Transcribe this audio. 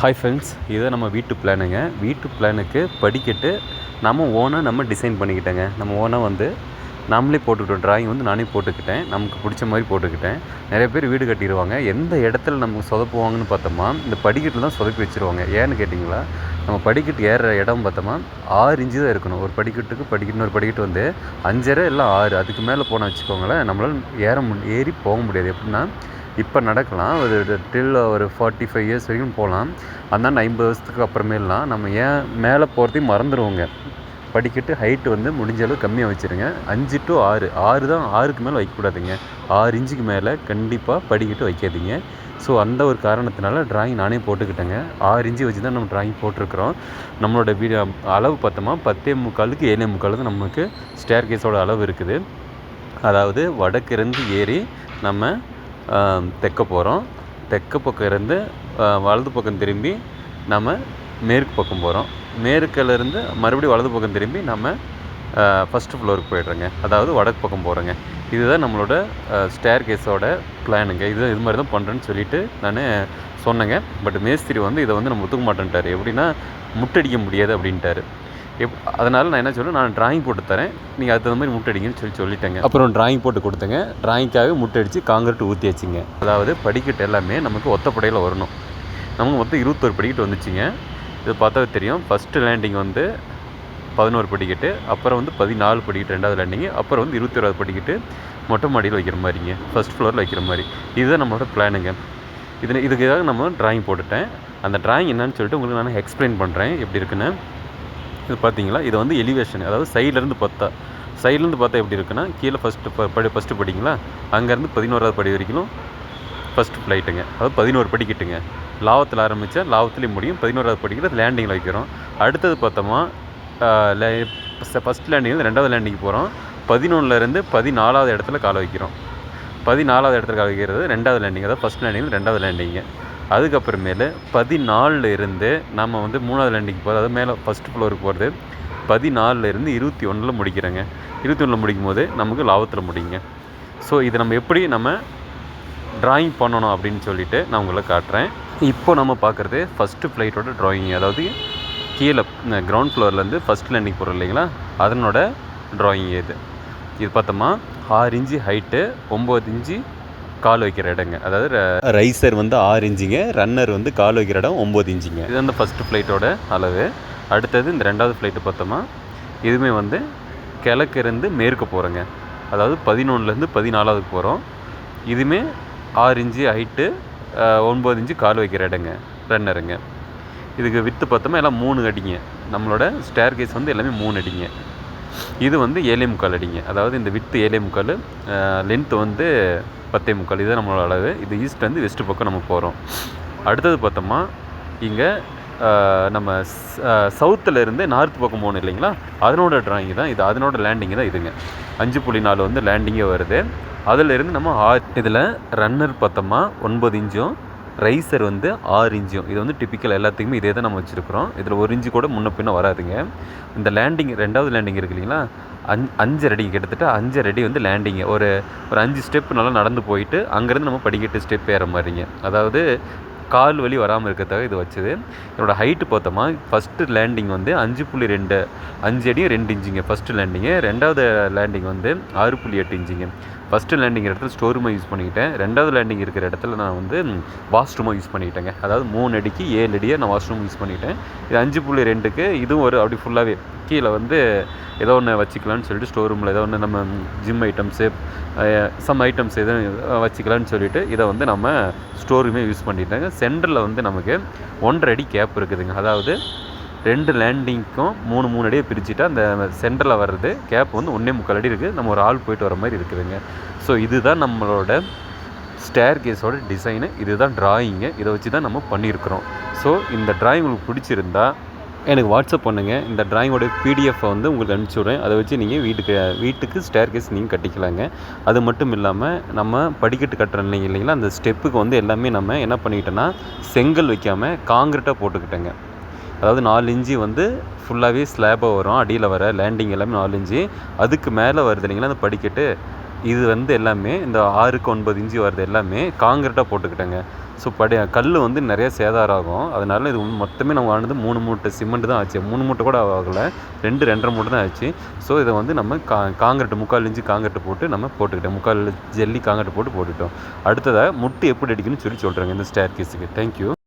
Hi friends இது நம்ம வீட்டு பிளானுங்க வீட்டு பிளானுக்கு படிக்கட்டு நம்ம ஓனாக நம்ம டிசைன் பண்ணிக்கிட்டேங்க. நம்ம ஓனாக வந்து நாமளே போட்டுக்கிட்டோம். ட்ராயிங் வந்து நானே போட்டுக்கிட்டேன். நமக்கு பிடிச்ச மாதிரி போட்டுக்கிட்டேன். நிறைய பேர் வீடு கட்டிடுவாங்க. எந்த இடத்துல நமக்கு சொதப்புவாங்கன்னு பார்த்தோமா இந்த படிக்கட்டில் தான் சொதப்பி வச்சுருவாங்க. ஏன்னு கேட்டிங்களா நம்ம படிக்கட்டு ஏற இடம் பார்த்தோமா ஆறு இன்ச்சு தான் இருக்கணும். ஒரு படிக்கட்டுக்கு படிக்கணும் ஒரு படிக்கட்டு வந்து அஞ்சரை இல்லை ஆறு. அதுக்கு மேலே போனால் வச்சுக்கோங்களேன் நம்மளால் ஏற மு ஏறி போக முடியாது. எப்படின்னா இப்போ நடக்கலாம். ஒரு டில் ஒரு ஃபார்ட்டி ஃபைவ் இயர்ஸ் வரைக்கும் போகலாம். அதனால் ஐம்பது வருஷத்துக்கு அப்புறமேலாம் நம்ம ஏன் மேலே போகிறதையும் மறந்துடுவோங்க படிக்கட்டு ஹைட்டு வந்து முடிஞ்ச அளவு கம்மியாக வச்சுருங்க. அஞ்சு டு ஆறு. ஆறு தான் ஆறுக்கு மேலே வைக்கக்கூடாதுங்க. ஆறு இன்ச்சுக்கு மேலே கண்டிப்பாக படிக்கட்டு வைக்காதீங்க. ஸோ அந்த ஒரு காரணத்தினால டிராயிங் நானே போட்டுக்கிட்டேங்க. ஆறு இன்ச்சு வச்சு தான் நம்ம டிராயிங் போட்டிருக்கிறோம். நம்மளோட வீடு அளவு பார்த்தோமா பத்தே முக்காலுக்கு ஏழே முக்காலுக்கு நமக்கு ஸ்டேர் கேஸோட அளவு இருக்குது. அதாவது வடக்கிருந்து ஏறி நம்ம தெற்க போகிறோம் தெற்க பக்கம் இருந்து வலது பக்கம் திரும்பி நம்ம மேற்கு பக்கம் போகிறோம் மேற்குலேருந்து மறுபடியும் வலது பக்கம் திரும்பி நம்ம ஃபஸ்ட்டு ஃப்ளோருக்கு போயிடுறோங்க. அதாவது வடக்கு பக்கம் போகிறோங்க இதுதான் நம்மளோட ஸ்டேர் கேஸோட பிளானுங்க இது இது மாதிரி தான் பண்ணுறேன்னு சொல்லிட்டு நான் சொன்னேங்க. பட் மேஸ்திரி வந்து இதை வந்து நம்ம ஒத்துக்க மாட்டேன்ட்டார். எப்படின்னா முட்டடிக்க முடியாது அப்படின்ட்டாரு. எப் அதனால் நான் என்ன சொல்றேன் நான் டிராயிங் போட்டு தரேன். நீங்கள் அதுக்கு தகுந்த மாதிரி முட்டடிங்கன்னு சொல்லி சொல்லிட்டேங்க. அப்புறம் டிராயிங் போட்டு கொடுத்தேங்க. டிராயிங்க்காக முட்டடிச்சு காங்கிரீட் ஊற்றியாச்சுங்க அதாவது படிக்கட்டு எல்லாமே நமக்கு ஒத்தப்படையில் வரணும். நமக்கு மொத்தம் இருபத்தொரு படிக்கட்டு வந்துச்சுங்க. இது பார்த்தா தெரியும். ஃபஸ்ட்டு லேண்டிங் வந்து பதினோரு படிக்கட்டு அப்புறம் வந்து பதினாலு படிக்கட்டு ரெண்டாவது லேண்டிங்கு அப்புறம் வந்து இருபத்தி ஓராவது படிக்கட்டு மொட்டை மாடியில் வைக்கிற மாதிரிங்க. ஃபஸ்ட் ஃப்ளோரில் வைக்கிற மாதிரி. இதுதான் நம்மளோட பிளானுங்க இது இதுக்காக நம்ம டிராயிங் போட்டுட்டேன். அந்த டிராயிங் என்னன்னு சொல்லிட்டு உங்களுக்கு நான் எக்ஸ்பிளைன் பண்ணுறேன் எப்படி இருக்குன்னு. இது பார்த்தீங்களா? இது வந்து எலிவேஷன் அதாவது சைட்லேருந்து பார்த்தா சைட்லேருந்து பார்த்தா எப்படி இருக்குன்னா கீழே ஃபஸ்ட்டு படி ஃபஸ்ட்டு படிங்களா? அங்கேருந்து பதினோராவது படி வரைக்கும் ஃபஸ்ட்டு ஃப்ளைட்டுங்க அதாவது பதினோரு படிக்கட்டுங்க லாபத்தில் ஆரம்பித்தா லாபத்துலேயும் முடியும். பதினோராவது படிக்கட்டு லேண்டிங்கில் வைக்கிறோம். அடுத்தது பார்த்தோமா ஃபஸ்ட் லேண்டிங் ரெண்டாவது லேண்டிங் போகிறோம் பதினொன்றுலேருந்து பதினாலாவது இடத்துல காலை வைக்கிறோம். பதினாலாவது இடத்துல கால் வைக்கிறது ரெண்டாவது லேண்டிங் அதாவது ஃபஸ்ட் லேண்டிங் ரெண்டாவது லேண்டிங்கு அதுக்கப்புறமேலு பதினாலிருந்து நம்ம வந்து மூணாவது லேண்டிங் போகிறது அது மேலே ஃபஸ்ட் ஃப்ளோருக்கு போகிறது பதினாலிருந்து இருபத்தி ஒன்றில் முடிக்கிறோங்க. இருபத்தி ஒன்றில் முடிக்கும் போது நமக்கு லாபத்தில் முடியுங்க. ஸோ இது நம்ம எப்படி நம்ம ட்ராயிங் பண்ணணும் அப்படின்னு சொல்லிட்டு நான் உங்களை காட்டுறேன். இப்போ நம்ம பார்க்குறது ஃபஸ்ட்டு ஃப்ளைட்டோட ட்ராயிங் அதாவது கீழே கிரவுண்ட் ஃப்ளோர்லேருந்து ஃபஸ்ட் லேண்டிங் போகிறோம் இல்லைங்களா? அதனோட ட்ராயிங் இது. இது பார்த்தோமா? ஆறு இன்ச்சு ஹைட்டு ஒம்பது இன்ச்சு கால் வைக்கிற இடங்க. அதாவது ரைசர் வந்து ஆறு இன்ச்சுங்க ரன்னர் வந்து கால் வைக்கிற இடம் ஒம்பது இன்ச்சுங்க. இது வந்து ஃபஸ்ட்டு ஃப்ளைட்டோட அளவு. அடுத்தது இந்த ரெண்டாவது ஃப்ளைட்டு பார்த்தோமா இதுவுமே வந்து கிழக்கு இருந்து மேற்கு போகிறோங்க அதாவது பதினொன்றுலேருந்து பதினாலாவதுக்கு போகிறோம் இதுவுமே ஆறு இன்ச்சு ஹைட்டு ஒன்பது இன்ச்சு கால் வைக்கிற இடங்க ரன்னருங்க. இதுக்கு வித்து பார்த்தோமா எல்லாம் மூணு அடிங்க. நம்மளோட ஸ்டேர் கேஸ் வந்து எல்லாமே மூணு அடிங்க. இது வந்து ஏழே முக்கால் அடிங்க. அதாவது இந்த வித்து ஏழே முக்கால் லென்த் வந்து பத்தே முக்கால். இதுதான் நம்மளோட அளவு. இது ஈஸ்ட்லேருந்து வெஸ்ட்டு பக்கம் நம்ம போகிறோம் அடுத்தது பார்த்தோம்னா இங்கே நம்ம சவுத்தில் இருந்து நார்த் பக்கம் போகணும் இல்லைங்களா? அதனோட ட்ராயிங் தான் இது. அதனோட லேண்டிங் தான் இதுங்க. அஞ்சு புள்ளி நாலு வந்து லேண்டிங்கே வருது. அதிலிருந்து நம்ம ஆ இதில் ரன்னர் பார்த்தோமா ஒன்பது இன்ச்சும் ரைசர் வந்து ஆறு இன்ச்சும் இது வந்து டிப்பிக்கல் எல்லாத்துக்குமே இதே தான் நம்ம வச்சுருக்குறோம். இதில் ஒரு இன்ச்சு கூட முன்ன பின்ன வராதுங்க. இந்த லேண்டிங் ரெண்டாவது லேண்டிங் இருக்கு இல்லைங்களா? அஞ் அஞ்சு ரெடி கிட்டத்தட்ட அஞ்சு ரெடி வந்து லேண்டிங்கு ஒரு ஒரு அஞ்சு ஸ்டெப் நல்லா நடந்து போயிட்டு அங்கேருந்து நம்ம படிக்கட்டு ஸ்டெப் ஏற மாதிரிங்க. அதாவது கால் வலி வராமல் இருக்கிறதுக்காக இது வச்சது. என்னோடய ஹைட்டு பார்த்தோமா ஃபஸ்ட்டு லேண்டிங் வந்து அஞ்சு புள்ளி ரெண்டு அஞ்சு அடியும் ரெண்டு இன்ச்சுங்க ஃபஸ்ட்டு லேண்டிங்கு ரெண்டாவது லேண்டிங் வந்து ஆறு புள்ளி எட்டு இன்ச்சுங்க ஃபஸ்ட்டு லேண்டிங் இடத்துல ஸ்டோர் யூஸ் பண்ணிக்கிட்டேன். ரெண்டாவது லேண்டிங் இருக்கிற இடத்துல நான் வந்து வாஷ்ரூமாக யூஸ் பண்ணிக்கிட்டேங்க அதாவது மூணு அடிக்கு ஏழு அடியாக நான் வாஷ்ரூம் யூஸ் பண்ணிட்டேன். இது அஞ்சு புள்ளி ரெண்டுக்கு இதுவும் ஒரு அப்படி ஃபுல்லாகவே கீழே வந்து ஏதோ ஒன்று வச்சுக்கலான்னு சொல்லிட்டு ஸ்டோர் ரூமில் ஏதோ ஒன்று நம்ம ஜிம் ஐட்டம்ஸு சம் ஐட்டம்ஸ் எதுவும் வச்சுக்கலான்னு சொல்லிட்டு இதை வந்து நம்ம ஸ்டோர் ரூமே யூஸ் பண்ணிட்டேங்க. சென்டரில் வந்து நமக்கு ஒன்றரை அடி கேப் இருக்குதுங்க. அதாவது ரெண்டு லேண்டிங்க்கும் மூணு மூணு அடியை பிரிச்சுட்டு அந்த சென்டரில் வர்றது கேப் வந்து ஒன்றே முக்கால் அடி இருக்குது நம்ம ஒரு ஆள் போயிட்டு வர மாதிரி இருக்குதுங்க. ஸோ இதுதான் நம்மளோட ஸ்டேர் கேஸோட டிசைனு இதுதான் ட்ராயிங்கு இதை வச்சு தான் நம்ம பண்ணியிருக்கிறோம். ஸோ இந்த ட்ராயிங் உங்களுக்கு பிடிச்சிருந்தா எனக்கு வாட்ஸ்அப் பண்ணுங்கள் இந்த ட்ராயிங்கோட பிடிஎஃப்பை வந்து உங்களுக்கு அனுப்பிச்சி விட்றேன். அதை வச்சு நீங்கள் வீட்டுக்கு வீட்டுக்கு ஸ்டேர் கேஸ் நீங்கள் கட்டிக்கலாங்க. அது மட்டும் இல்லாமல் நம்ம படிக்கட்டு கட்டுறோம் இல்லைங்க இல்லைங்களா அந்த ஸ்டெப்புக்கு வந்து எல்லாமே நம்ம என்ன பண்ணிக்கிட்டோன்னா செங்கல் வைக்காமல் காங்கிரீட்டாக போட்டுக்கிட்டேங்க. அதாவது நாலு இன்ச்சு வந்து ஃபுல்லாகவே ஸ்லாபாக வரும். அடியில் வர லேண்டிங் எல்லாமே நாலு இன்ச்சு அதுக்கு மேலே வருது இல்லைங்களா அந்த படிக்கட்டு? இது வந்து எல்லாமே இந்த ஆறுக்கு ஒன்பது இன்ச்சு வர்றது எல்லாமே காங்கிரட்டாக போட்டுக்கிட்டேங்க. ஸோ படி கல் வந்து நிறைய சேதாரம் ஆகும். அதனால இது மொத்தமே நம்ம வாங்கினது மூணு மூட்டை சிமெண்ட் தான் ஆச்சு. மூணு மூட்டை கூட ஆகலை. ரெண்டு ரெண்டரை மூட்டை தான் ஆச்சு. ஸோ இதை வந்து நம்ம கா காங்கிரட்டு முக்கால் இன்ச்சு காங்கிரட்டு போட்டு நம்ம போட்டுக்கிட்டோம். முக்கால் ஜல்லி காங்கிரட்டு போட்டு போட்டுட்டோம் அடுத்ததாக முட்டு எப்படி அடிக்கணும்னு சொல்லி சொல்கிறேங்க இந்த ஸ்டேர் கேஸுக்கு தேங்க்யூ